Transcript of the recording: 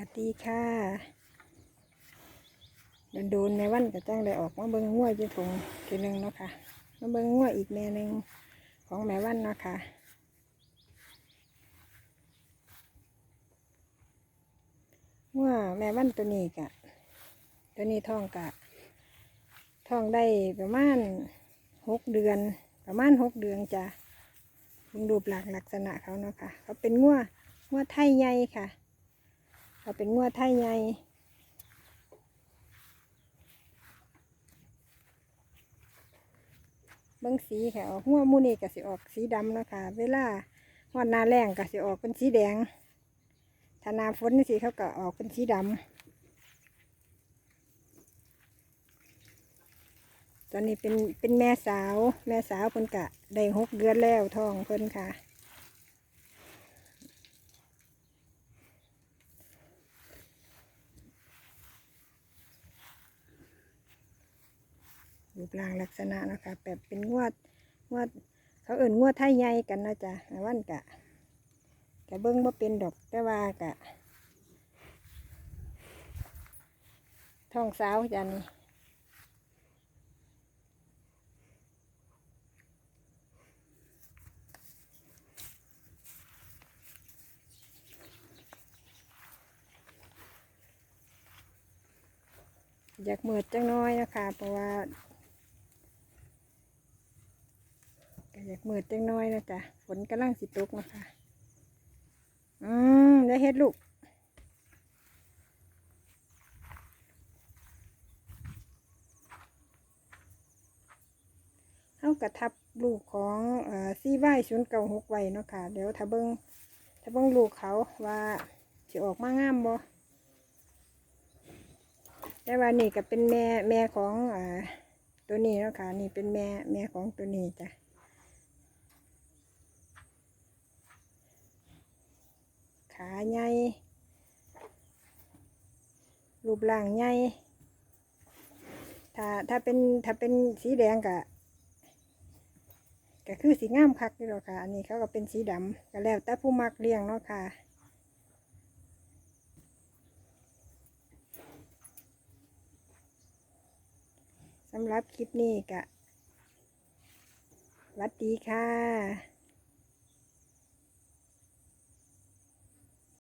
บัดดีค่ะโดนๆแม่วันก็จังได้ออกมาเบิ่งง่วยจะถุงทีหนึงเนาะค่ะมาเบิ่งง่วยอีกแม่หนึ่งของแม่วันเนาะค่ะว่าแม่วันตัวนี้กะ ตัวนี้ท้องกะท้องได้ประมาณหกเดือน ประมาณหกเดือนจ้ะเบิ่งรูปหลักลักษณะเขาเนาะค่ะเขาเป็นงัวงัวไทยใหญ่ค่ะ เขาเป็นงัวไทยใหญ่เบิ้งสีค่ะออกงัวหมูนี่ก็สิออกสีดำนะคะเวลาวันนาแรงก็สิออกเป็นสีแดงถ้านาฝนนี่สิเขาก็ออกเป็นสีดำตอนนี้เป็นเป็นแม่สาว แม่สาวเพิ่นกะได้หกเดือนแล้วท้องเพิ่นค่ะ รูปร่างลักษณะนะคะแบบเป็นงวดงวด เขาเอิ่นงวดไทยใหญ่กันนะจ๊ะแม่วันกะกะเบิ้งว่าเป็นดอกแต่ว่ากะท้องสาวจ้ะนี่อยากเมือดจังน้อยนะคะ เพราะว่า ก็ อยากมืดจังน้อยนะจ๊ะฝนกำลังสิตกนะคะอืมได้เฮ็ดลูกเท่ากับทับลูกของซีไว้ศูนเก่าหกไว้เนาะค่ะ เดี๋ยวถ้าเบิงถ้าเบิ้งลูกเขาว่าจะออกมางามบ่แต่ว่านี่ก็เป็นแม่แม่ของเอ่อตัวนี้เนาะค่ะ นี่เป็นแม่แม่ของตัวนี้จ้ะ ขาใหญ่รูปร่างใหญ่ถ้าถ้าเป็นถ้าเป็นสีแดงกะก็คือสีงามคักนี่หรอกค่ะอันนี้เขาก็เป็นสีดำก็แล้วแต่ผู้มักเลี้ยงเนาะค่ะสำหรับคลิปนี้กะสวัสดีค่ะ